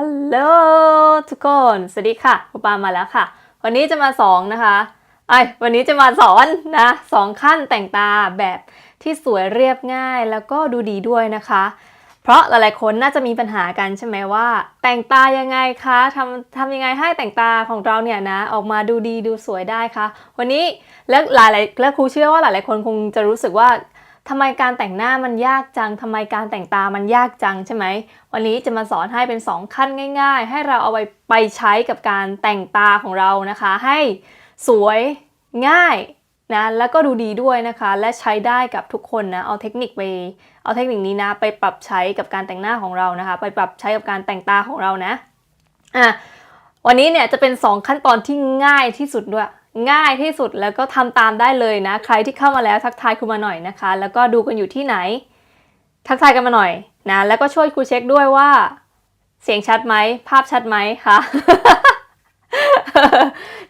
ฮัลโหลทุกคน สวัสดีค่ะครูปามาแล้วค่ะ วันนี้จะมาสอนนะคะไอยวันนี้จะมาสอนนะสองขั้นแต่งตาแบบที่สวยเรียบง่ายแล้วก็ดูดีด้วยนะคะ เพราะหลายๆคนน่าจะมีปัญหากันใช่ไหมว่า แต่งตายังไงคะทำทำยังไงให้แต่งตาของเราเนี่ยนะ ออกมาดูดีดูสวยได้คะวันนี้และหลายๆและครูเชื่อว่าหลายๆคนคงจะรู้สึกว่า ทำไมการแต่งหน้ามันยากจังทำไมการแต่งตามันยากจังใช่ไหม วันนี้จะมาสอนให้เป็น 2 ขั้นง่าย ๆ ให้เราเอาไปไปใช้กับการแต่งตาของเรานะคะ ให้สวยง่ายนะแล้วก็ดูดีด้วยนะคะ และใช้ได้กับทุกคนนะเอาเทคนิคไปเอาเทคนิคนี้นะ ไปปรับใช้กับการแต่งหน้าของเรานะคะ ไปปรับใช้กับการแต่งตาของเรานะอะวันนี้เนี่ยจะเป็น 2 ขั้นตอนที่ง่ายที่สุดด้วย ง่ายที่สุดแล้วก็ทำตามได้เลยนะ ใครที่เข้ามาแล้วทักทายคุณมาหน่อยนะคะ แล้วก็ดูกันอยู่ที่ไหน ทักทายกันมาหน่อยนะแล้วก็ช่วยครูเช็คด้วยว่า เสียงชัดไหมภาพชัดไหมคะ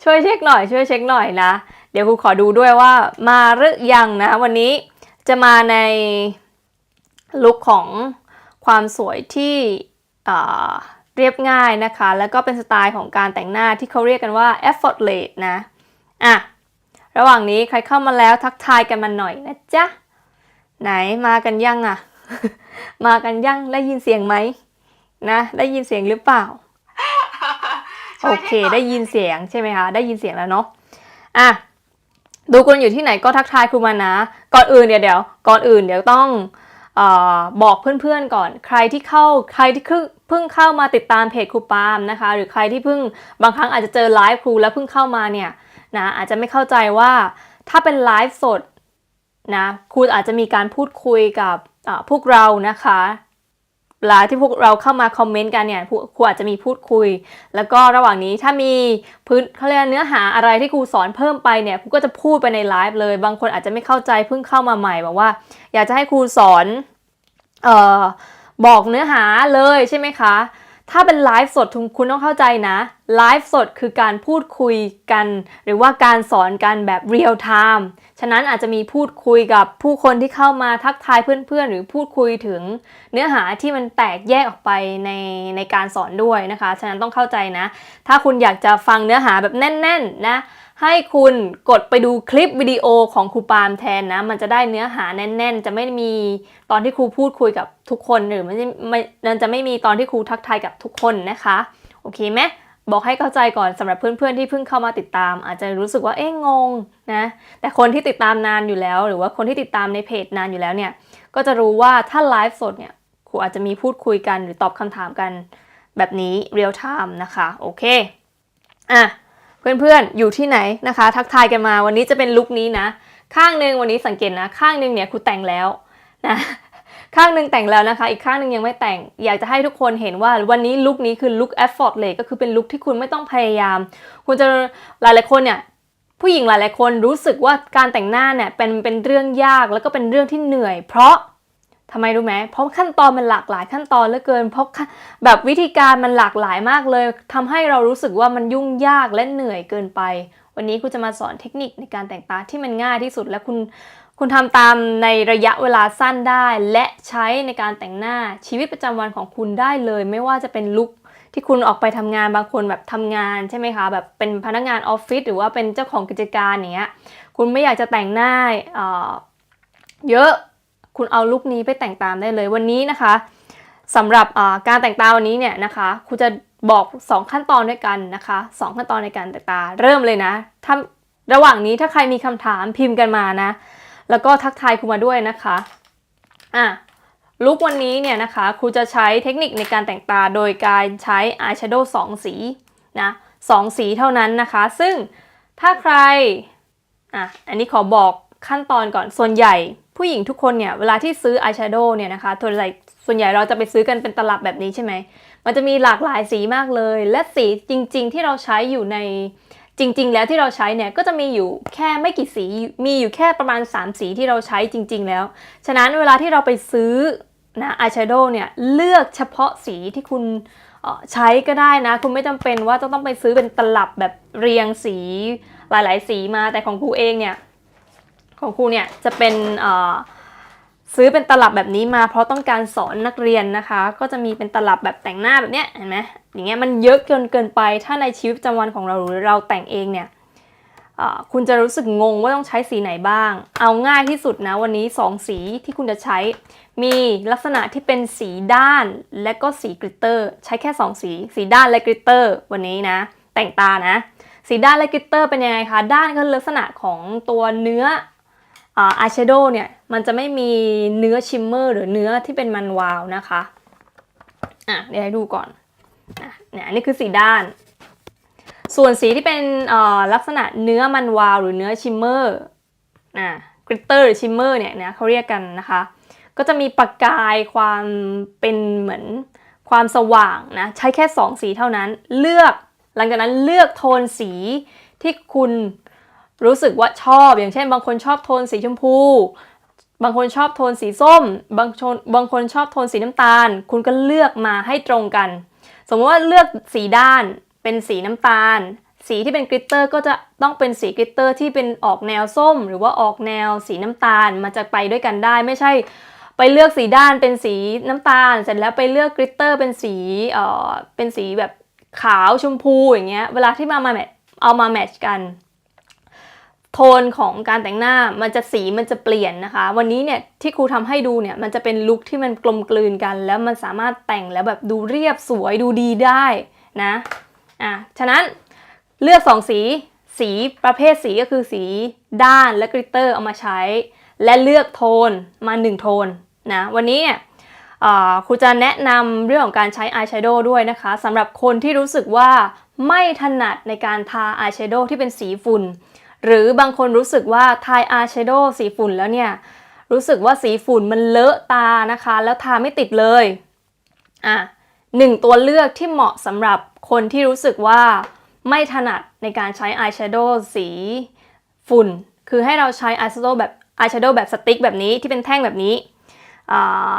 ช่วยเช็คหน่อย ช่วยเช็คหน่อยนะ เดี๋ยวครูขอดูด้วยว่ามาหรือยังนะ วันนี้จะมาในลุคของความสวยที่เรียบง่ายนะคะ แล้วก็เป็นสไตล์ของการแต่งหน้าที่เขาเรียกกันว่า effortless นะ อะ ระหว่างนี้ใครเข้ามาแล้วทักทายกันมาหน่อยนะจ๊ะ ไหนมากันยังอะมากันยังได้ยินเสียงไหมนะ ได้ยินเสียงหรือเปล่า โอเค ได้ยินเสียงใช่ไหมคะ ได้ยินเสียงแล้วเนาะ อะ ดูคนอยู่ที่ไหนก็ทักทายครูมานะ ก่อนอื่นเดี๋ยวเดี๋ยว ก่อนอื่นเดี๋ยวต้องเออบอกเพื่อนๆก่อน ใครที่เข้า ใครที่เพิ่งเพิ่งเข้ามาติดตามเพจครูปาล์มนะคะ หรือใครที่เพิ่งบางครั้งอาจจะเจอไลฟ์ครูแล้วเพิ่งเข้ามาเนี่ย นะอาจจะไม่เข้าใจว่าถ้าเป็นไลฟ์สดนะครูอาจจะมีการพูดคุยกับพวกเรานะคะเวลาที่พวกเราเข้ามาคอมเมนต์กันเนี่ยครูอาจจะมีพูดคุย แล้วก็ระหว่างนี้ถ้ามีพื้นเขาเรียกเนื้อหาอะไรที่ครูสอนเพิ่มไปเนี่ยครูก็จะพูดไปในไลฟ์เลย บางคนอาจจะไม่เข้าใจเพิ่งเข้ามาใหม่บอกว่า อยากจะให้ครูสอนเอ่อบอกเนื้อหาเลยใช่ไหมคะ ถ้าเป็นไลฟ์สดทุกคุณต้องเข้าใจนะ ไลฟ์สดคือการพูดคุยกัน หรือว่าการสอนกันแบบเรียลไทม์ ฉะนั้นอาจจะมีพูดคุยกับผู้คนที่เข้ามาทักทายเพื่อนๆ หรือพูดคุยถึงเนื้อหาที่มันแตกแยกออกไปในในการสอนด้วยนะคะ ฉะนั้นต้องเข้าใจนะ ถ้าคุณอยากจะฟังเนื้อหาแบบแน่นๆนะ ให้คุณกดไปดูคลิปวิดีโอของครูปาล์มแทนนะ มันจะได้เนื้อหาแน่น ๆ จะไม่มีตอนที่ครูพูดคุยกับทุกคนหรือมันจะไม่มันจะไม่มีตอนที่ครูทักทายกับทุกคนนะคะ โอเคไหมบอกให้เข้าใจก่อนสำหรับเพื่อนๆที่เพิ่งเข้ามาติดตาม อาจจะรู้สึกว่าเอ๊ะงงนะแต่คนที่ติดตามนานอยู่แล้ว หรือว่าคนที่ติดตามในเพจนานอยู่แล้วเนี่ยก็จะรู้ว่าถ้าไลฟ์สดเนี่ยครูอาจจะมีพูดคุยกันหรือตอบคำถามกันแบบนี้เรียลไทม์นะคะโอเคอะ เพื่อนๆ อยู่ที่ไหนนะคะ ทักทายกันมาวันนี้จะเป็นลุคนี้นะ ข้างหนึ่งวันนี้สังเกตนะ ข้างหนึ่งเนี่ยครูแต่งแล้วนะข้างหนึ่งแต่งแล้วนะคะ อีกข้างหนึ่งยังไม่แต่ง อยากจะให้ทุกคนเห็นว่าวันนี้ลุคนี้คือลุค effort เลยก็คือเป็นลุคที่คุณไม่ต้องพยายาม คุณจะหลายๆคนเนี่ยผู้หญิงหลายๆคนรู้สึกว่าการแต่งหน้าเนี่ยเป็นเป็นเรื่องยากแล้วก็เป็นเรื่องที่เหนื่อย เพราะ ทำไมรู้ไหมเพราะขั้นตอนมันหลากหลายขั้นตอนเหลือเกิน เพราะแบบวิธีการมันหลากหลายมากเลยทำให้เรารู้สึกว่ามันยุ่งยากและเหนื่อยเกินไป วันนี้ครูจะมาสอนเทคนิคในการแต่งตาที่มันง่ายที่สุดและคุณคุณทำตามในระยะเวลาสั้นได้ และใช้ในการแต่งหน้าชีวิตประจำวันของคุณได้เลย ไม่ว่าจะเป็นลุคที่คุณออกไปทำงานบางคนแบบทำงานใช่ไหมคะแบบเป็นพนักงานออฟฟิศหรือว่าเป็นเจ้าของกิจการอย่างเงี้ยคุณไม่อยากจะแต่งหน้าเอ่อเยอะ คุณเอาลุคนี้ไปแต่งตามได้เลยวันนี้นะคะสำหรับการแต่งตาวันนี้เนี่ยนะคะครูจะบอก 2 ขั้นตอนด้วยกันนะคะ 2 ขั้นตอนในการแต่งตาเริ่มเลยนะถ้าระหว่างนี้ถ้าใครมีคำถามพิมพ์กันมานะ แล้วก็ทักทายครูมาด้วยนะคะอะลุควันนี้เนี่ยนะคะครูจะใช้เทคนิคในการแต่งตาโดยการใช้อายแชโดว์สองสีนะสองสีเท่านั้นนะคะ ซึ่งถ้าใครอะอันนี้ขอบอกขั้นตอนก่อนส่วนใหญ่ ผู้หญิงทุกคนเนี่ยเวลาที่ซื้ออายแชโดว์เนี่ยนะคะส่วนใหญ่ส่วนใหญ่เราจะไปซื้อกันเป็นตลับแบบนี้ใช่ไหม มันจะมีหลากหลายสีมากเลย และสีจริง ๆ ที่เราใช้อยู่ในจริง ๆ แล้วที่เราใช้เนี่ยก็จะมีอยู่แค่ไม่กี่สี มีอยู่แค่ประมาณ 3 สีที่เราใช้จริง ๆ แล้ว ฉะนั้นเวลาที่เราไปซื้อนะอายแชโดว์เนี่ยเลือกเฉพาะสีที่คุณใช้ก็ได้นะ คุณไม่จำเป็นว่าจะต้องไปซื้อเป็นตลับแบบเรียงสีหลาย ๆ สีมาแต่ของครูเองเนี่ย ของครูเนี่ยจะเป็นซื้อเป็นตลับแบบนี้มาเพราะต้องการสอนนักเรียนนะคะ ก็จะมีเป็นตลับแบบแต่งหน้าแบบเนี้ยเห็นไหมอย่างเงี้ยมันเยอะเกินเกินไป ถ้าในชีวิตประจำวันของเราหรือเราแต่งเองเนี่ยคุณจะรู้สึกงงว่าต้องใช้สีไหนบ้าง เอาง่ายที่สุดนะวันนี้ 2 สีที่คุณจะใช้ มีลักษณะที่เป็นสีด้านและก็สีกริตเตอร์ ใช้แค่ 2 สี สีด้านและกริตเตอร์วันนี้นะ แต่งตานะ สีด้านและกริตเตอร์เป็นยังไงคะ ด้านก็ลักษณะของตัวเนื้อ อายแชโดว์เนี่ยมันจะไม่มีเนื้อชิมเมอร์หรือเนื้อที่เป็นมันวาวนะคะอะเดี๋ยวให้ดูก่อนอะเนี่ยนนี้คือสีด้าน ส่วนสีที่เป็นอ่อลักษณะเนื้อมันวาวหรือเนื้อชิมเมอร์อะกริตเตอร์หรือชิมเมอร์เนี่ยนะเขาเรียกกันนะคะ ก็จะมีประกายความเป็นเหมือนความสว่างนะใช้แค่ 2 สีเท่านั้น เลือกหลังจากนั้นเลือกโทนสีที่คุณ รู้สึกว่าชอบ อย่างเช่น บางคนชอบโทนสีชมพู บางคนชอบโทนสีส้ม บางชนบางคนชอบโทนสีน้ำตาล คุณก็เลือกมาให้ตรงกัน สมมติว่าเลือกสีด้านเป็นสีน้ำตาล สีที่เป็นกริตเตอร์ก็จะต้องเป็นสีกริตเตอร์ที่เป็นออกแนวส้ม หรือว่าออกแนวสีน้ำตาลมันจะไปด้วยกันได้ไม่ใช่ไปเลือกสีด้านเป็นสีน้ำตาล เสร็จแล้วไปเลือกกริตเตอร์เป็นสีเอ่อเป็นสีแบบขาวชมพูอย่างเงี้ย เวลาที่มามาแมทเอามาแมทช์กัน โทนของการแต่งหน้ามันจะสีมันจะเปลี่ยนนะคะ วันนี้เนี่ยที่ครูทำให้ดูเนี่ยมันจะเป็นลุคที่มันกลมกลืนกัน แล้วมันสามารถแต่งแล้วแบบดูเรียบสวยดูดีได้นะอะฉะนั้นเลือกสองสีสีประเภทสีก็คือสีด้านและกริตเตอร์เอามาใช้ และเลือกโทนมาหนึ่งโทนนะวันนี้เนี่ยเอ่อครูจะแนะนำเรื่องของการใช้อายแชโดว์ด้วยนะคะสำหรับคนที่รู้สึกว่าไม่ถนัดในการทาอายแชโดว์ที่เป็นสีฝุ่น หรือบางคนรู้สึกว่าทายอายแชโดว์สีฝุ่นแล้วเนี่ย รู้สึกว่าสีฝุ่นมันเลอะตานะคะ แล้วทาไม่ติดเลยอะหนึ่งตัวเลือกที่เหมาะสำหรับคนที่รู้สึกว่าไม่ถนัดในการใช้อายแชโดว์สีฝุ่น คือให้เราใช้อายแชโดว์แบบอายแชโดว์แบบสติ๊กแบบนี้ที่เป็นแท่งแบบนี้อ่า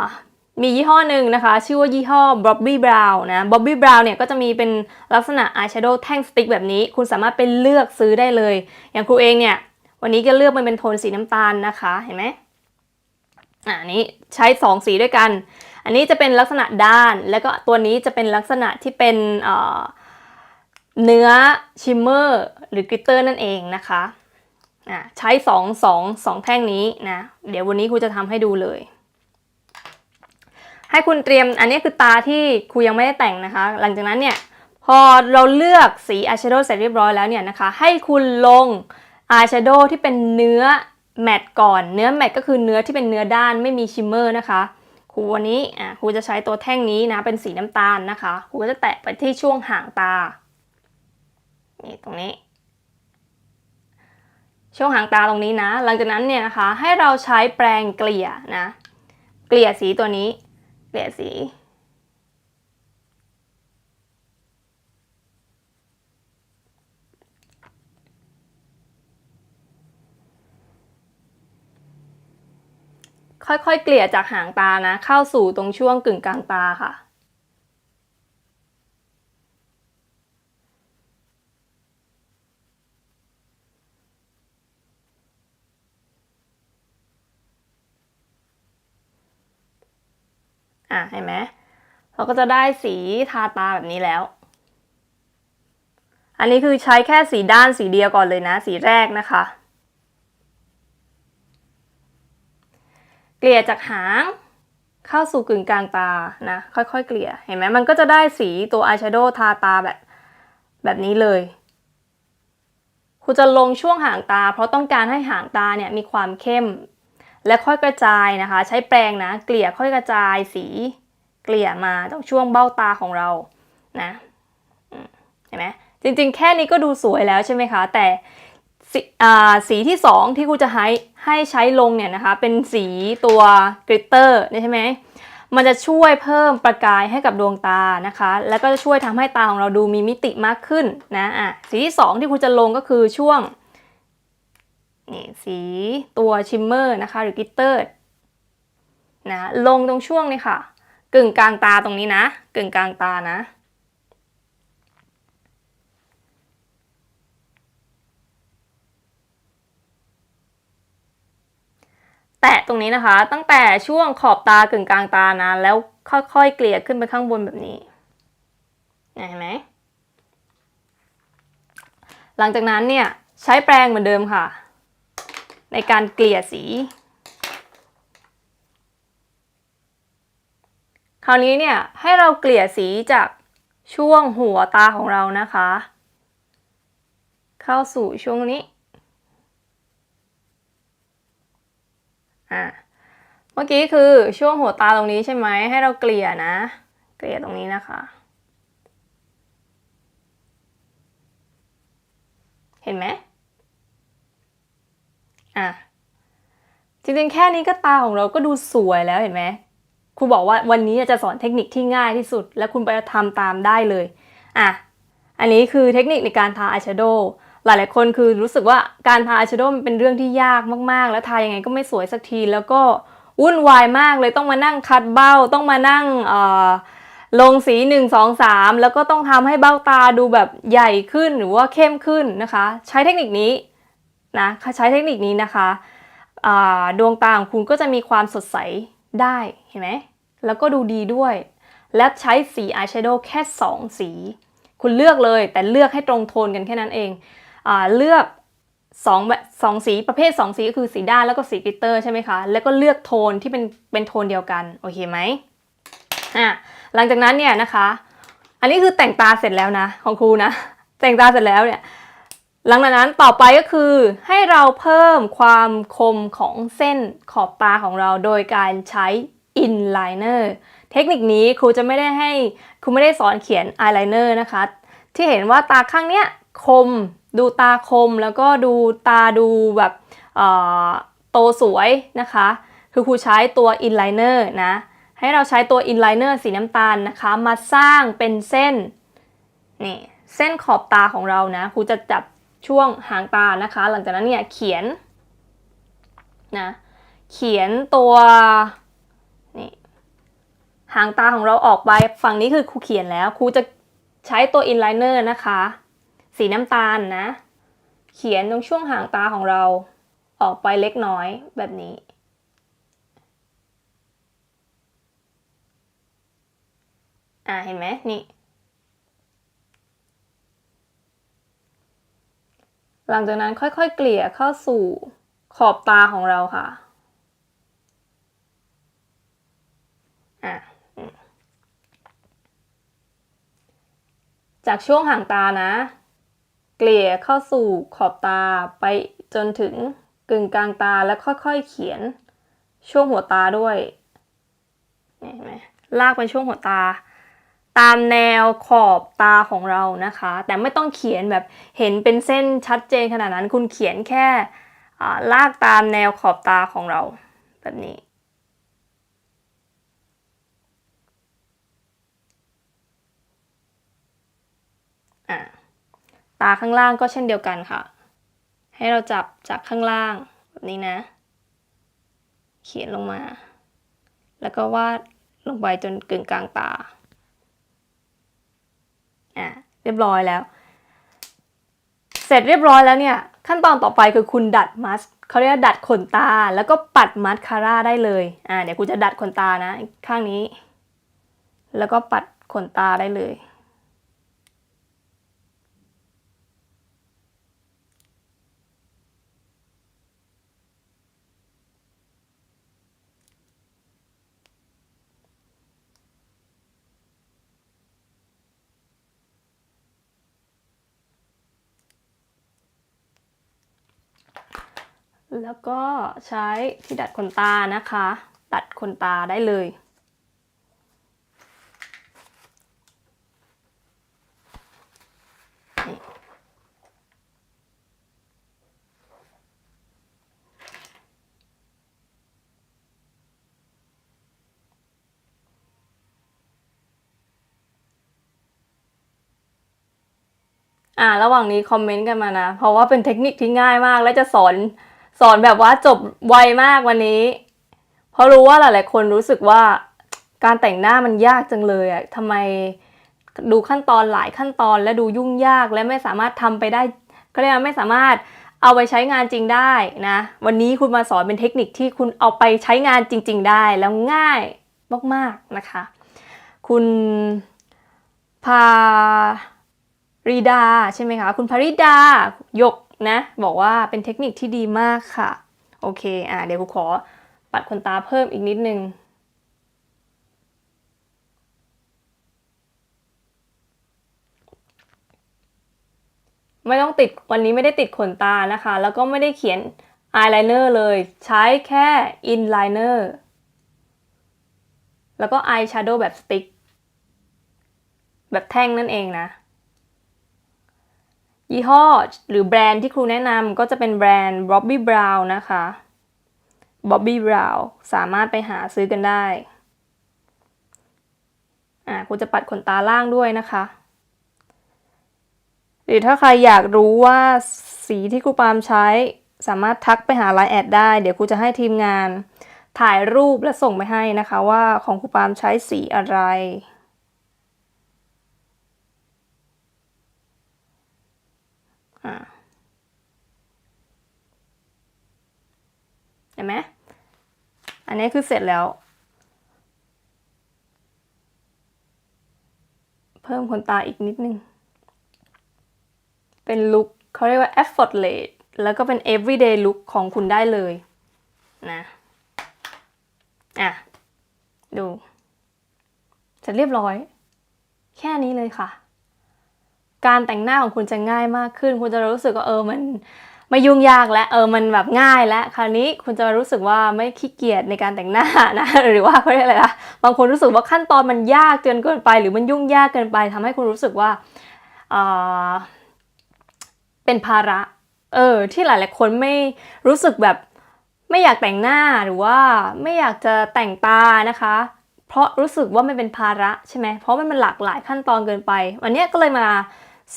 มียี่ห้อหนึ่งนะคะ ชื่อว่ายี่ห้อ Bobbi Brown นะ Bobbi Brown เนี่ยก็จะมีเป็นลักษณะอายแชโดว์แท่งสติ๊กแบบนี้ คุณสามารถไปเลือกซื้อได้เลย อย่างครูเองเนี่ย วันนี้ก็เลือกมันเป็นโทนสีน้ำตาลนะคะ เห็นไหมอ่านี้ใช้ 2 สีด้วยกัน อันนี้จะเป็นลักษณะด้าน แล้วก็ตัวนี้จะเป็นลักษณะที่เป็นเเนื้อชิมเมอร์หรือกริตเตอร์นั่นเองนะคะอ่าใช้ 2 2 2 แท่งนี้นะ เดี๋ยววันนี้ครูจะทำให้ดูเลย ให้คุณเตรียมอันนี้คือตาที่ครูยังไม่ได้แต่งนะคะ หลังจากนั้นเนี่ยพอเราเลือกสีอายแชโดว์เสร็จเรียบร้อยแล้วเนี่ยนะคะ ให้คุณลงอายแชโดว์ที่เป็นเนื้อแมตต์ก่อน เนื้อแมตต์ก็คือเนื้อที่เป็นเนื้อด้านไม่มีชิมเมอร์นะคะ ครูวันนี้อะครูจะใช้ตัวแท่งนี้นะเป็นสีน้ำตาลนะคะ ครูก็จะแตะไปที่ช่วงหางตา นี่ตรงนี้ ช่วงหางตาตรงนี้นะ หลังจากนั้นเนี่ยนะคะให้เราใช้แปรงเกลี่ยนะ เกลี่ยสีตัวนี้ เปลี่ยสี ค่อยๆ เกลี่ยจากหางตานะ เข้าสู่ตรงช่วงกึ่งกลางตาค่ะ อะเห็นไหมเราก็จะได้สีทาตาแบบนี้แล้ว อันนี้คือใช้แค่สีด้านสีเดียวก่อนเลยนะ สีแรกนะคะ เกลี่ยจากหางเข้าสู่กึ่งกลางตานะ ค่อยๆ เกลี่ยเห็นไหมมันก็จะได้สีตัวอายแชโดว์ทาตาแบบแบบนี้เลยครูจะลงช่วงหางตา เพราะต้องการให้หางตาเนี่ยมีความเข้ม และค่อยกระจายนะคะ ใช้แปรงนะ เกลี่ยค่อยกระจายสีเกลี่ยมาตรงช่วงเบ้าตาของเรานะเห็นไหมจริงๆ แค่นี้ก็ดูสวยแล้วใช่ไหมคะ แต่สีอ่สีที่สองที่ครูจะให้ให้ใช้ลงเนี่ยนะคะ เป็นสีตัวกริตเตอร์ใช่ไหมมันจะช่วยเพิ่มประกายให้กับดวงตานะคะ แล้วก็จะช่วยทำให้ตาของเราดูมีมิติมากขึ้นนะอะสีที่สองที่ครูจะลงก็คือช่วง นี่สีตัวชิมเมอร์นะคะหรือกิตเตอร์นะลงตรงช่วงนี้ค่ะ กึ่งกลางตาตรงนี้นะกึ่งกลางตานะแตะตรงนี้นะคะ ตั้งแต่ช่วงขอบตากึ่งกลางตานะแล้วค่อยๆเกลี่ยขึ้นไปข้างบนแบบนี้เห็นไหมหลังจากนั้นเนี่ยใช้แปรงเหมือนเดิมค่ะ ในการเกลี่ยสี คราวนี้เนี่ยให้เราเกลี่ยสีจากช่วงหัวตาของเรานะคะ เข้าสู่ช่วงนี้อะเมื่อกี้คือช่วงหัวตาตรงนี้ใช่ไหมให้เราเกลี่ยนะ เกลี่ยตรงนี้นะคะ เห็นไหม อะจริงๆแค่นี้ก็ตาของเราก็ดูสวยแล้วเห็นไหมครูบอกว่าวันนี้จะสอนเทคนิคที่ง่ายที่สุด และคุณไปทำตามได้เลยอะอันนี้คือเทคนิคในการทาอายแชโดว์หลายๆคนคือรู้สึกว่าการทาอายแชโดว์มันเป็นเรื่องที่ยากมากๆ แล้วทายังไงก็ไม่สวยสักทีแล้วก็วุ่นวายมากเลยต้องมานั่งคัดเบ้าต้องมานั่งลงสี 1 2 3 แล้วก็ต้องทำให้เบ้าตาดูแบบใหญ่ขึ้นหรือว่าเข้มขึ้นนะคะ ใช้เทคนิคนี้ นะใช้เทคนิคนี้นะคะดวงตาของคุณก็จะมีความสดใสได้เห็นไหมแล้วก็ดูดีด้วย และใช้สีอายแชโดว์แค่ 2 สี คุณเลือกเลยแต่เลือกให้ตรงโทนกันแค่นั้นเองอเลือก2แบบสองสีประเภท 2 สีก็คือสีด้านแล้วก็สีกลิตเตอร์ใช่ไหมคะ แล้วก็เลือกโทนที่เป็นเป็นโทนเดียวกัน โอเคไหมอะหลังจากนั้นเนี่ยนะคะ อันนี้คือแต่งตาเสร็จแล้วนะของครูนะ แต่งตาเสร็จแล้วเนี่ย หลังจากนั้นต่อไปก็คือให้เราเพิ่มความคมของเส้นขอบตาของเราโดยการใช้อินไลเนอร์เทคนิคนี้ครูจะไม่ได้ให้ครูไม่ได้สอนเขียนอายไลเนอร์นะคะ ที่เห็นว่าตาข้างเนี้ยคม ดูตาคมแล้วก็ดูตาดูแบบโตสวยนะคะ คือครูใช้ตัวอินไลเนอร์นะ ให้เราใช้ตัวอินไลเนอร์สีน้ำตาลนะคะ มาสร้างเป็นเส้นนี่เส้นขอบตาของเรานะครูจะจับ ช่วงหางตานะคะ หลังจากนั้นเนี่ยเขียนนะเขียนตัวนี่หางตาของเราออกไปฝั่งนี้คือครูเขียนแล้วครูจะใช้ตัวอินไลเนอร์นะคะ สีน้ำตาลนะ เขียนตรงช่วงหางตาของเราออกไปเล็กน้อยแบบนี้อ่าเห็นไหมนี่ หลังจากนั้นค่อยๆ เกลี่ยเข้าสู่ขอบตาของเราค่ะอะจากช่วงหางตานะ เกลี่ยเข้าสู่ขอบตาไปจนถึงกึ่งกลางตาแล้วค่อยๆเขียนช่วงหัวตาด้วยนี่เห็นไหมลากไปช่วงหัวตา ตามแนวขอบตาของเรานะคะ แต่ไม่ต้องเขียนแบบเห็นเป็นเส้นชัดเจนขนาดนั้น คุณเขียนแค่ลากตามแนวขอบตาของเราแบบนี้ ตาข้างล่างก็เช่นเดียวกันค่ะ ให้เราจับจากข้างล่างแบบนี้นะ เขียนลงมา แล้วก็วาดลงไปจนกึ่งกลางตา อะเรียบร้อยแล้ว เสร็จเรียบร้อยแล้วเนี่ย ขั้นตอนต่อไปคือคุณดัดมัสเขาเรียกดัดขนตาแล้วก็ปัดมัสคาร่าได้เลยอ่าเดี๋ยวกูจะดัดขนตานะ ข้างนี้ แล้วก็ปัดขนตาได้เลย แล้วก็ใช้ที่ดัดขนตานะคะดัดขนตาได้เลย อ่า ระหว่างนี้คอมเมนต์กันมานะ เพราะว่าเป็นเทคนิคที่ง่ายมากและจะสอน สอนแบบว่าจบไวมากวันนี้ เพราะรู้ว่าหลาย ๆ คนรู้สึกว่าการแต่งหน้ามันยากจังเลยอะทำไมดูขั้นตอนหลายขั้นตอนและดูยุ่งยากและไม่สามารถทำไปได้ก็เรียกว่าไม่สามารถเอาไปใช้งานจริงได้นะ วันนี้คุณมาสอนเป็นเทคนิคที่คุณเอาไปใช้งานจริง ๆ ได้แล้วง่ายมากๆนะคะ คุณพาริดาใช่ไหมคะ คุณพาริดา ยก นะ บอกว่าเป็นเทคนิคที่ดีมากค่ะ โอเค อะเดี๋ยวกูขอปัดขนตาเพิ่มอีกนิดนึง ไม่ต้องติดวันนี้ไม่ได้ติดขนตานะคะ แล้วก็ไม่ได้เขียนอายไลเนอร์เลย ใช้แค่อินไลเนอร์แล้วก็อายแชโดว์แบบสติ๊กแบบแท่งนั่นเองนะ ยี่ห้อหรือแบรนด์ที่ครูแนะนำก็จะเป็นแบรนด์ Bobbi Brown นะคะ Bobbi Brown สามารถไปหาซื้อกันได้อ่าครูจะปัดขนตาล่างด้วยนะคะ หรือถ้าใครอยากรู้ว่าสีที่ครูปาล์มใช้สามารถทักไปหาไลน์แอดได้ เดี๋ยวครูจะให้ทีมงานถ่ายรูปและส่งไปให้นะคะว่าของครูปาล์มใช้สีอะไร อ่าเห็นไหมอันนี้คือเสร็จแล้ว เพิ่มขนตาอีกนิดนึง เป็นลุคเขาเรียกว่า effortless แล้วก็เป็น everyday look ของคุณได้เลยนะอะ ดูเสร็จเรียบร้อย แค่นี้เลยค่ะ การแต่งหน้าของคุณจะง่ายมากขึ้น คุณจะรู้สึกว่าเออมันไม่ยุ่งยากและเออมันแบบง่ายและคราวนี้คุณจะรู้สึกว่าไม่ขี้เกียจในการแต่งหน้านะหรือว่าเขาเรียกอะไรนะบางคนรู้สึกว่าขั้นตอนมันยากจนเกินไป หรือมันยุ่งยากเกินไปทำให้คุณรู้สึกว่าเออเป็นภาระเออที่หลายๆคนไม่รู้สึกแบบไม่อยากแต่งหน้าหรือว่าไม่อยากจะแต่งตานะคะ เพราะรู้สึกว่ามันเป็นภาระใช่ไหมเพราะมันมันหลากหลายขั้นตอนเกินไป วันนี้ก็เลยมา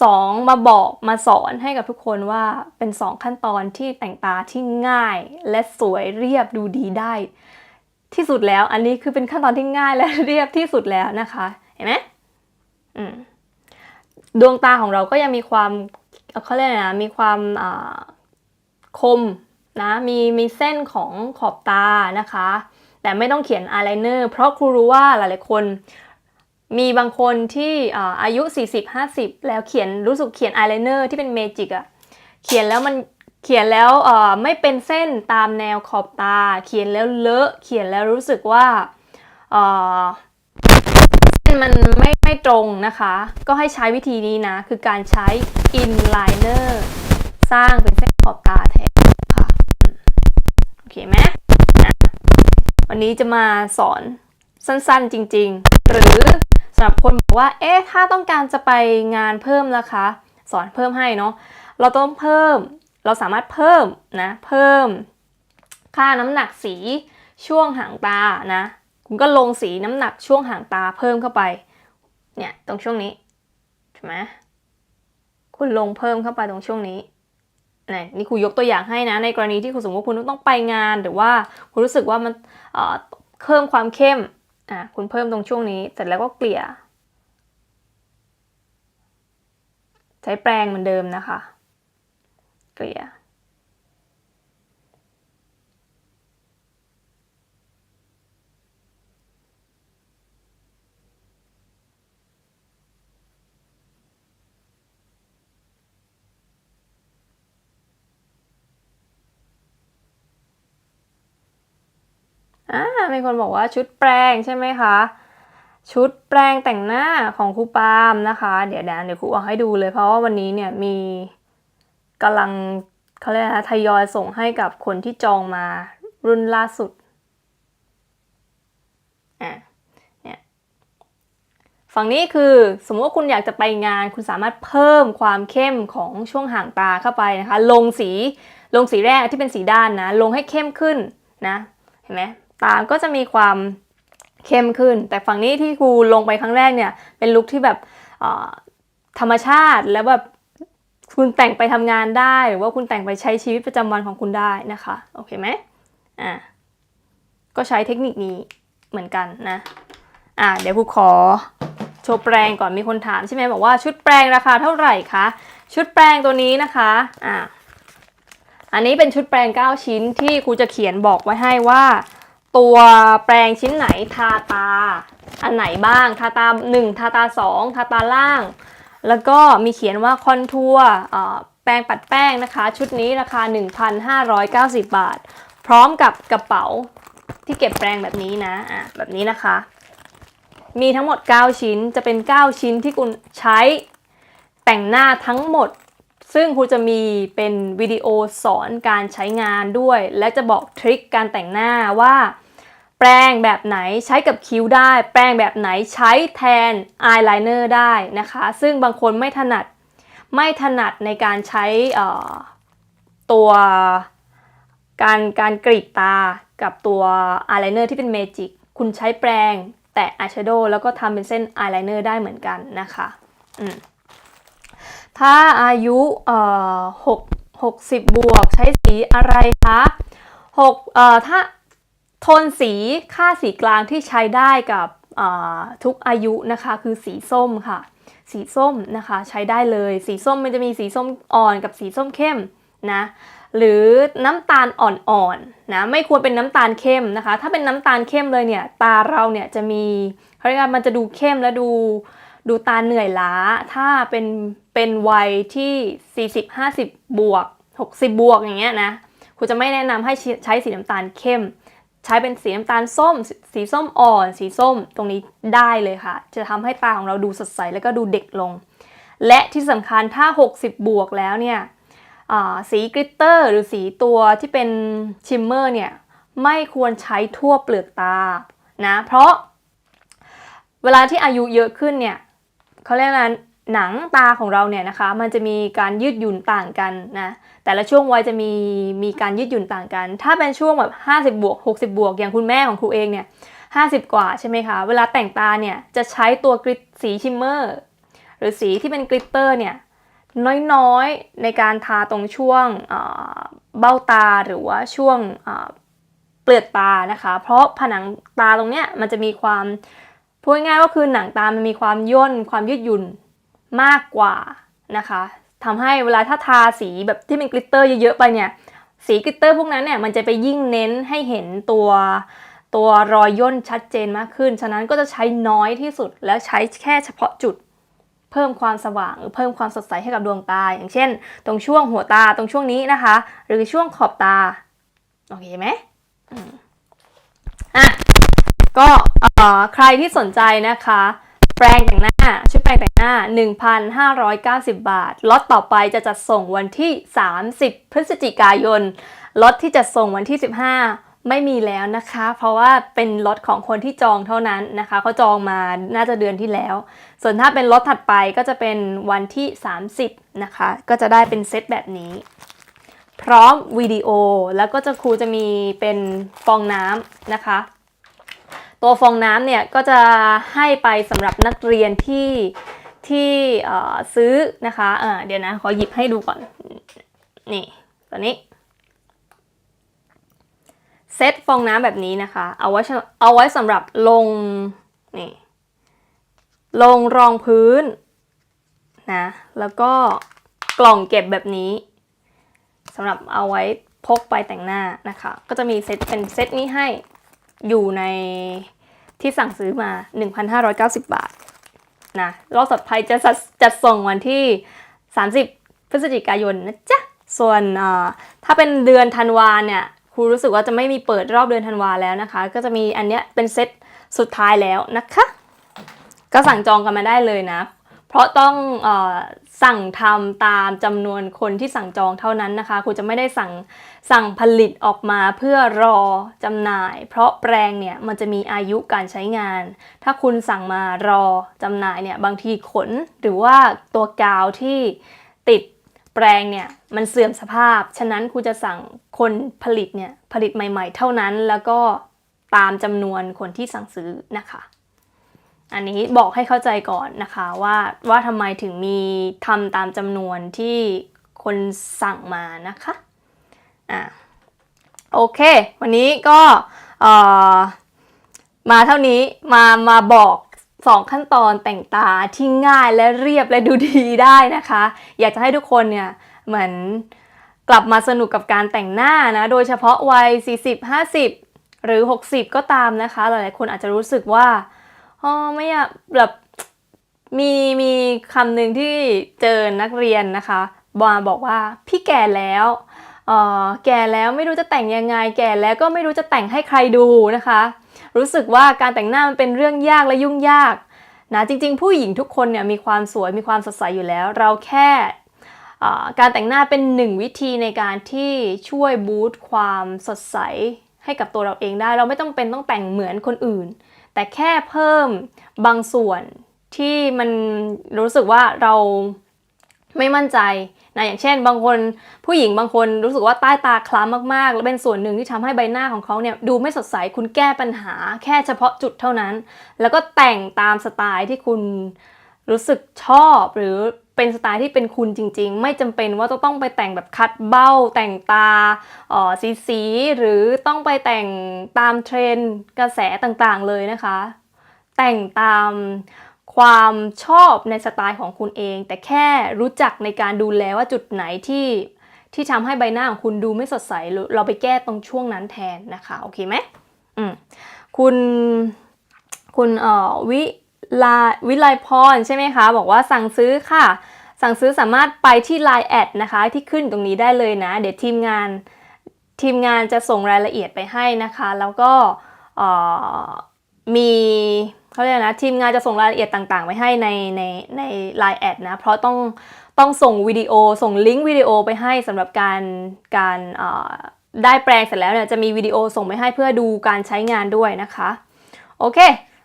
สองมาบอกมาสอนให้กับทุกคนว่าเป็นสองขั้นตอนที่แต่งตาที่ง่าย และสวยเรียบดูดีได้ ที่สุดแล้วอันนี้คือเป็นขั้นตอนที่ง่ายและเรียบที่สุดแล้วนะคะ เห็นไหมอืมดวงตาของเราก็ยังมีความเขาเรียกนะมีความาคมนะมีมีเส้นของขอบตานะคะ แต่ไม่ต้องเขียนอายไลเนอร์เพราะครูรู้ว่าหลายๆคน มีบางคนที่อ่ายุ 40-50 แล้วเขียนรู้สึกเขียนอายไลเนอร์ที่เป็นเมจิกอะเขียนแล้วมันเขียนแล้วไม่เป็นเส้นตามแนวขอบตา เขียนแล้วเลอะ เขียนแล้วรู้สึกว่าเส้นมันไม่ไม่ตรงนะคะ ก็ให้ใช้วิธีนี้นะ คือการใช้อินไลเนอร์สร้างเป็นเส้นขอบตาแทนค่ะโอเคไหมอะวันนี้จะมาสอนสั้นๆจริง ๆ หรือำหรับคนบอกว่า เอ๊ะ ถ้าต้องการจะไปงานเพิ่มราคาสอนเพิ่มให้เนาะ เราต้องเพิ่ม เราสามารถเพิ่มนะ เพิ่ม ค่าน้ำหนักสีช่วงหางตานะ คุณก็ลงสีน้ำหนักช่วงหางตาเพิ่มเข้าไป เนี่ย ตรงช่วงนี้ ใช่ไหมคุณลงเพิ่มเข้าไปตรงช่วงนี้นี่นี่ครูยกตัวอย่างให้นะ ในกรณีที่คุณสมมติว่าคุณต้องไปงาน หรือว่าคุณรู้สึกว่ามันเอ่อเพิ่มความเข้ม อะคุณเพิ่มตรงช่วงนี้เสร็จแล้วก็เกลี่ย ใช้แปรงเหมือนเดิมนะคะ เกลี่ย อ่ามีคนบอกว่าชุดแปรงใช่ไหมคะ ชุดแปรงแต่งหน้าของครูปาล์มนะคะ เดี๋ยวเดี๋ยวเดี๋ยวครูเอาให้ดูเลยเพราะว่าวันนี้เนี่ยมีกำลังเขาเรียกนะทยอยส่งให้กับคนที่จองมารุ่นล่าสุดอะเนี่ยฝั่งนี้คือสมมติว่าคุณอยากจะไปงาน คุณสามารถเพิ่มความเข้มของช่วงห่างตาเข้าไปนะคะ ลงสีลงสีแรกที่เป็นสีด้านนะ ลงให้เข้มขึ้นนะ เห็นไหม ตาก็จะมีความเข้มขึ้น แต่ฝั่งนี้ที่ครูลงไปครั้งแรกเนี่ยเป็นลุคที่แบบธรรมชาติแล้วแบบคุณแต่งไปทำงานได้ หรือว่าคุณแต่งไปใช้ชีวิตประจำวันของคุณได้นะคะโอเคไหมอ่าก็ใช้เทคนิคนี้เหมือนกันนะอ่าเดี๋ยวครูขอโชว์แปรงก่อนมีคนถามใช่ไหมบอกว่าชุดแปรงราคาเท่าไหร่คะชุดแปรงตัวนี้นะคะอ่าอันนี้เป็นชุดแปรง 9 ชิ้นที่ครูจะเขียนบอกไว้ให้ว่า ตัวแปรงชิ้นไหนทาตา อันไหนบ้าง ทาตา 1 ทาตา 2 ทาตาล่าง แล้วก็มีเขียนว่าคอนทัวร์แปรงปัดแป้งนะคะ ชุดนี้ราคา 1,590 บาท พร้อมกับกระเป๋าที่เก็บแปรงแบบนี้นะอะแบบนี้นะคะ มีทั้งหมด 9 ชิ้นจะเป็น 9 ชิ้นที่คุณใช้แต่งหน้าทั้งหมด ซึ่งครูจะมีเป็นวิดีโอสอนการใช้งานด้วย และจะบอกทริคการแต่งหน้าว่า แปรงแบบไหนใช้กับคิ้วได้ แปรงแบบไหนใช้แทนอายไลเนอร์ได้นะคะ ซึ่งบางคนไม่ถนัดไม่ถนัดในการใช้ตัวการการกรีดตากับตัวอายไลเนอร์ที่เป็นเมจิกคุณใช้แปรงแตะอายแชโดว์แล้วก็ทำเป็นเส้นอายไลเนอร์ได้เหมือนกันนะคะถ้าอายุหกหกสิบบวกใช้สีอะไรคะหกถ้า โทนสีค่าสีกลางที่ใช้ได้กับทุกอายุนะคะคือสีส้มค่ะ สีส้มนะคะใช้ได้เลย สีส้มมันจะมีสีส้มอ่อนกับสีส้มเข้มนะหรือน้ำตาลอ่อนๆนะไม่ควรเป็นน้ำตาลเข้มนะคะ ถ้าเป็นน้ำตาลเข้มเลยเนี่ยตาเราเนี่ยจะมีเขาเรียกว่ามันจะดูเข้มและดูดูตาเหนื่อยล้า ถ้าเป็นเป็นวัยที่ 40 50 บวก 60 บวกอย่างเงี้ยนะครูจะไม่แนะนำให้ใช้สีน้ำตาลเข้ม ใช้เป็นสีน้ำตาลส้ม สีส้มอ่อน สีส้มตรงนี้ได้เลยค่ะ จะทำให้ตาของเราดูสดใสแล้วก็ดูเด็กลง และที่สำคัญถ้า 60 บวกแล้วเนี่ยสีกริตเตอร์หรือสีตัวที่เป็นชิมเมอร์เนี่ยไม่ควรใช้ทั่วเปลือกตานะ เพราะเวลาที่อายุเยอะขึ้นเนี่ยเขาเรียกว่า หนังตาของเราเนี่ยนะคะมันจะมีการยืดหยุ่นต่างกันนะแต่ละช่วงวัยจะมีมีการยืดหยุ่นต่างกัน ถ้าเป็นช่วงแบบ 50บวก60 บวก อย่างคุณแม่ของครูเองเนี่ย50 กว่าใช่ไหมคะ เวลาแต่งตาเนี่ยจะใช้ตัวกริตสีชิมเมอร์หรือสีที่เป็นกริตเตอร์เนี่ยน้อยๆ ในการทาตรงช่วงเบ้าตาหรือว่าช่วงเปลือกตานะคะ เพราะผนังตาตรงเนี้ยมันจะมีความพูดง่ายว่าคือหนังตามันมีความย่นความยืดหยุ่น มากกว่านะคะทำให้เวลาถ้าทาสีแบบที่เป็นกลิตเตอร์เยอะๆไปเนี่ย สีกลิตเตอร์พวกนั้นเนี่ยมันจะไปยิ่งเน้นให้เห็นตัวตัวรอยย่นชัดเจนมากขึ้น ฉะนั้นก็จะใช้น้อยที่สุดแล้วใช้แค่เฉพาะจุด เพิ่มความสว่างหรือเพิ่มความสดใสให้กับดวงตา อย่างเช่น ตรงช่วงหัวตาตรงช่วงนี้นะคะ หรือช่วงขอบตา โอเคไหมอะก็ใครที่สนใจนะคะ แปรงแต่งหน้าชุดแปรงแต่งหน้า 1,590 บาทล็อตต่อไปจะจัดส่งวันที่ 30 พฤศจิกายนล็อตที่จะส่งวันที่ 15 ไม่มีแล้วนะคะ เพราะว่าเป็นล็อตของคนที่จองเท่านั้นนะคะเขาจองมาน่าจะเดือนที่แล้ว ส่วนถ้าเป็นล็อตถัดไปก็จะเป็นวันที่ 30 นะคะ ก็จะได้เป็นเซตแบบนี้ พร้อมวิดีโอแล้วก็จะครูจะมีเป็นฟองน้ำนะคะ ตัวฟองน้ำเนี่ยก็จะให้ไปสำหรับนักเรียนที่ที่ซื้อนะคะเเดี๋ยวนะ ขอหยิบให้ดูก่อน นี่ตัวนี้เซตฟองน้ำแบบนี้นะคะ เอาไว้เอาไว้สำหรับลงนี่ลงรองพื้นนะแล้วก็กล่องเก็บแบบนี้สำหรับเอาไว้พกไปแต่งหน้านะคะ ก็จะมีเซตเป็นเซตนี้ให้ อยู่ในที่สั่งซื้อมา 1,590 บาทนะรอบสัดาห์จะจัดจัดส่งวันที่ 30 พฤศจิกายนนะจ๊ะ ส่วนถ้าเป็นเดือนธันวาเนี่ยครูรู้สึกว่าจะไม่มีเปิดรอบเดือนธันวาแล้วนะคะ ก็จะมีอันเนี้ยเป็นเซตสุดท้ายแล้วนะคะ ก็สั่งจองกันมาได้เลยนะ เพราะต้องอสั่งทำตามจำนวนคนที่สั่งจองเท่านั้นนะคะครูจะไม่ได้สั่งสั่งผลิตออกมาเพื่อรอจำหน่าย เพราะแปรงเนี่ยมันจะมีอายุการใช้งาน ถ้าคุณสั่งมารอจำหน่ายเนี่ยบางทีขนหรือว่าตัวกาวที่ติดแปรงเนี่ยมันเสื่อมสภาพ ฉะนั้นครูจะสั่งคนผลิตเนี่ยผลิตใหม่ ๆ เท่านั้นแล้วก็ตามจำนวนคนที่สั่งซื้อนะคะ อันนี้บอกให้เข้าใจก่อนนะคะว่าว่าทำไมถึงมีทำตามจำนวนที่คนสั่งมานะคะอะโอเค วันนี้ก็เออมาเท่านี้มามาบอกสองขั้นตอนแต่งตาที่ง่ายและเรียบและดูดีได้นะคะ อยากจะให้ทุกคนเนี่ยเหมือนกกลับมาสนุกกับการแต่งหน้านะ โดยเฉพาะวัย 40 50 หรือ 60 ก็ตามนะคะ หลายๆคนอาจจะรู้สึกว่า อ๋อไม่อยากแบบมีมีคำหนึ่งที่เจอนักเรียนนะคะมาบอกว่าพี่แก่แล้วเออแก่แล้วไม่รู้จะแต่งยังไง แก่แล้วก็ไม่รู้จะแต่งให้ใครดูนะคะ รู้สึกว่าการแต่งหน้ามันเป็นเรื่องยากและยุ่งยากนะจริง ๆ ผู้หญิงทุกคนเนี่ยมีความสวยมีความสดใสอยู่แล้ว เราแค่การแต่งหน้าเป็นหนึ่งวิธีในการที่ช่วยบูตความสดใสให้กับตัวเราเองได้ เราไม่ต้องเป็นต้องแต่งเหมือนคนอื่น แต่แค่เพิ่มบางส่วนที่มันรู้สึกว่าเราไม่มั่นใจนะอย่างเช่น บางคนผู้หญิงบางคนรู้สึกว่าใต้ตาคล้ำมากๆ และเป็นส่วนหนึ่งที่ทำให้ใบหน้าของเขาเนี่ยดูไม่สดใสคุณแก้ปัญหาแค่เฉพาะจุดเท่านั้น แล้วก็แต่งตามสไตล์ที่คุณรู้สึกชอบหรือ เป็นสไตล์ที่เป็นคุณจริง ๆ ไม่จำเป็นว่าจะต้องไปแต่งแบบคัดเบ้า แต่งตาออสีสี หรือต้องไปแต่งตามเทรนด์กระแสต่างๆเลยนะคะ แต่งตามความชอบในสไตล์ของคุณเอง แต่แค่รู้จักในการดูแลว่าจุดไหนที่ที่ทำให้ใบหน้าของคุณดูไม่สดใส เราไปแก้ตรงช่วงนั้นแทนนะคะ โอเคไหมอืมคุณคุณเอ่อวิ ลาวิไลพรใช่ไหมคะ บอกว่าสั่งซื้อค่ะ สั่งซื้อสามารถไปที่ Line แอดนะคะ ที่ขึ้นตรงนี้ได้เลยนะ เดี๋ยวทีมงานทีมงานจะส่งรายละเอียดไปให้นะคะ แล้วก็มีเขาเรียกนะทีมงานจะส่งรายละเอียดต่างๆ ไว้ให้ในในใน Line แอดนะ เพราะต้องต้องส่งวิดีโอส่งลิงก์วิดีโอไปให้สำหรับการการได้แปลงเสร็จแล้วเนี่ยจะมีวิดีโอส่งไปให้เพื่อดูการใช้งานด้วยนะคะ โอเค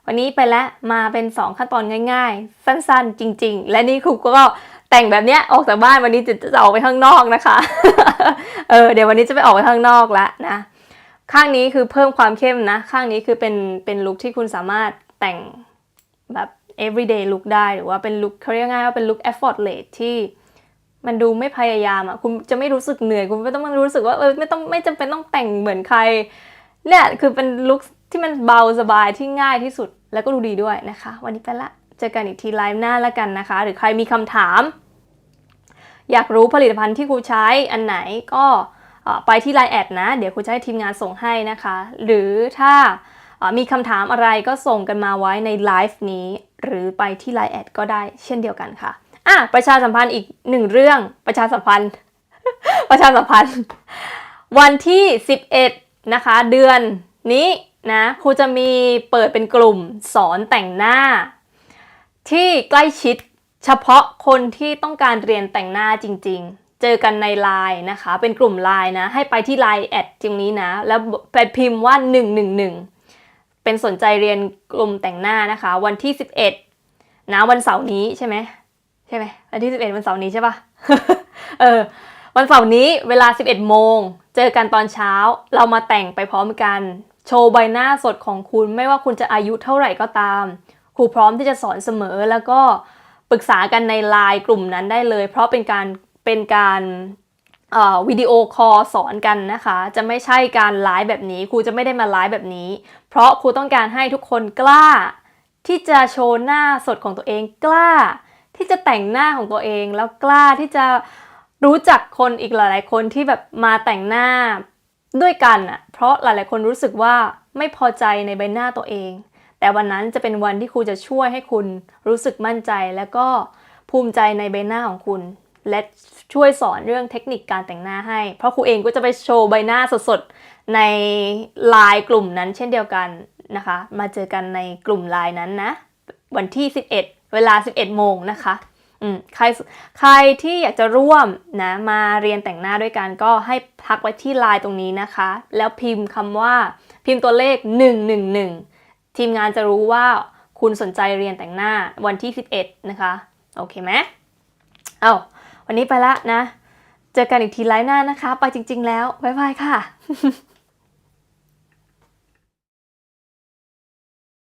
วันนี้ไปแล้วมาเป็น 2 ขั้นตอนง่าย ๆ สั้นๆ จริง ๆ และนี่ครูก็แต่งแบบเนี้ยออกจากบ้านวันนี้จะจะออกไปข้างนอกนะคะ เออเดี๋ยววันนี้จะไปออกไปข้างนอกล้วนะ ข้างนี้คือเพิ่มความเข้มนะ ข้างนี้คือเป็นเป็นลุคที่คุณสามารถแต่งแบบ everyday look ได้หรือว่าเป็นลุคเขาเรียกง่ายว่าเป็นลุค effortless ที่มันดูไม่พยายามอะคุณจะไม่รู้สึกเหนื่อย คุณไม่ต้องรู้สึกว่าเออไม่ต้องไม่จำเป็นต้องแต่งเหมือนใครเนี่ยคือเป็นลุค ที่มันเบาสบายที่ง่ายที่สุดแล้วก็ดูดีด้วยนะคะ วันนี้ไปละเจอกันอีกทีไลฟ์หน้าแล้วกันนะคะ หรือใครมีคำถาม อยากรู้ผลิตภัณฑ์ที่ครูใช้อันไหนก็ไปที่ไลน์แอดนะ เดี๋ยวครูจะให้ทีมงานส่งให้นะคะ หรือถ้ามีคำถามอะไรก็ส่งกันมาไว้ในไลฟ์นี้ หรือไปที่ไลน์แอดก็ได้เช่นเดียวกันค่ะอะประชาสัมพันธ์อีกหนึ่งเรื่องประชาสัมพันธ์ ประชาสัมพันธ์ วันที่ 11 นะคะ เดือนนี้ นะครูจะมีเปิดเป็นกลุ่มสอนแต่งหน้า ที่ใกล้ชิดเฉพาะคนที่ต้องการเรียนแต่งหน้าจริง ๆ เจอกันในไลน์นะคะ เป็นกลุ่มไลน์นะ ให้ไปที่ไลน์แอดตรงนี้นะ แล้วไปพิมพ์ว่า 111 เป็นสนใจเรียนกลุ่มแต่งหน้านะคะ วันที่ 11 นะวันเสาร์นี้ใช่ไหมใช่ไหมวันที่ 11 วันเสาร์นี้ใช่ปะเออวันเสาร์นี้เวลา 11 โมง เจอกันตอนเช้า เรามาแต่งไปพร้อมกัน โชว์ใบหน้าสดของคุณไม่ว่าคุณจะอายุเท่าไหร่ก็ตาม ครูพร้อมที่จะสอนเสมอแล้วก็ปรึกษากันในไลน์กลุ่มนั้นได้เลย เพราะเป็นการเป็นการวิดีโอคอลสอนกันนะคะ จะไม่ใช่การไลฟ์แบบนี้ครูจะไม่ได้มาไลฟ์แบบนี้ เพราะครูต้องการให้ทุกคนกล้า ที่จะโชว์หน้าสดของตัวเองกล้า ที่จะแต่งหน้าของตัวเองแล้วกล้าที่จะรู้จักคนอีกหลาย ๆ คนที่แบบมาแต่งหน้า ด้วยกันอะเพราะหลายๆ คนรู้สึกว่าไม่พอใจในใบหน้าตัวเอง แต่วันนั้นจะเป็นวันที่ครูจะช่วยให้คุณรู้สึกมั่นใจ แล้วก็ภูมิใจในใบหน้าของคุณ และช่วยสอนเรื่องเทคนิคการแต่งหน้าให้ เพราะครูเองก็จะไปโชว์ใบหน้าสดๆในไลน์กลุ่มนั้นเช่นเดียวกันนะคะ มาเจอกันในกลุ่มไลน์นั้นนะ วันที่ 11 เวลา 11 โมงนะคะ ใครใครที่อยากจะร่วมนะมาเรียนแต่งหน้าด้วยกันก็ให้ทักไว้ที่ไลน์ตรงนี้นะคะ แล้วพิมพ์คำว่าพิมพ์ตัวเลข 111 ทีมงานจะรู้ว่าคุณสนใจเรียนแต่งหน้าวันที่ 11 นะคะ โอเคไหมเอาวันนี้ไปละนะ เจอกันอีกทีไลน์หน้านะคะ ไปจริง ๆ แล้ว บ๊ายบายค่ะ